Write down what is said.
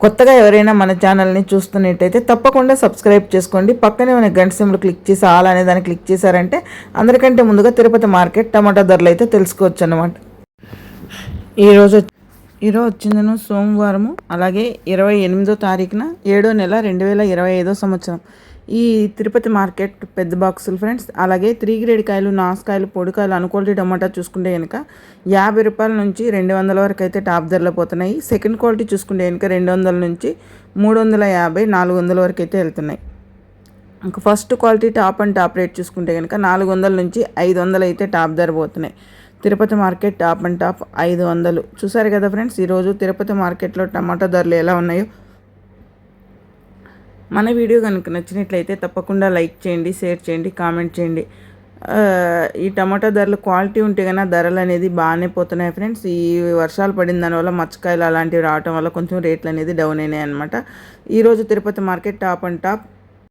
కొత్తగా ఎవరైనా మన ఛానల్ని చూస్తున్నట్టయితే తప్పకుండా సబ్స్క్రైబ్ చేసుకోండి. పక్కనే ఉన్న గంట సింబల్ క్లిక్ చేసి ఆల్ అనే దాన్ని క్లిక్ చేశారంటే అందరికంటే ముందుగా తిరుపతి మార్కెట్ టమాటా ధరలు అయితే తెలుసుకోవచ్చు అనమాట ఈరోజు ఈరోజు వచ్చిందను సోమవారము అలాగే ఇరవై ఎనిమిదో తారీఖున ఏడో నెల రెండు వేల ఇరవై ఐదో సంవత్సరం. ఈ తిరుపతి మార్కెట్ పెద్ద బాక్సులు ఫ్రెండ్స్ అలాగే త్రీ గ్రేడ్ కాయలు నాసుకాయలు పొడికాయలు అనుక్వాలిటీ టమాటా చూసుకుంటే కనుక యాభై రూపాయల నుంచి రెండు వందల వరకు అయితే టాప్ ధరలో పోతున్నాయి. సెకండ్ క్వాలిటీ చూసుకుంటే కనుక రెండు వందల నుంచి మూడు వందల యాభై నాలుగు వందల వరకు అయితే వెళ్తున్నాయి. ఇంకా first quality top and top rate చూసుకుంటే కనుక నాలుగు వందల నుంచి ఐదు వందలు అయితే టాప్ ధర పోతున్నాయి. Tirupati market top and top ఐదు వందలు. చూసారు కదా ఫ్రెండ్స్ ఈరోజు తిరుపతి మార్కెట్లో టమాటా ధరలు ఎలా ఉన్నాయో? మన వీడియో కనుక నచ్చినట్లయితే తప్పకుండా లైక్ చేయండి షేర్ చేయండి కామెంట్ చేయండి. ఈ టమాటా ధరలు క్వాలిటీ ఉంటే కన్నా ధరలు అనేది బాగానే పోతున్నాయి ఫ్రెండ్స్. ఈ వర్షాలు పడిన దానివల్ల మచ్చకాయలు అలాంటివి రావటం వల్ల కొంచెం రేట్లు అనేది డౌన్ అయినాయి అనమాట ఈరోజు Tirupati market top and top.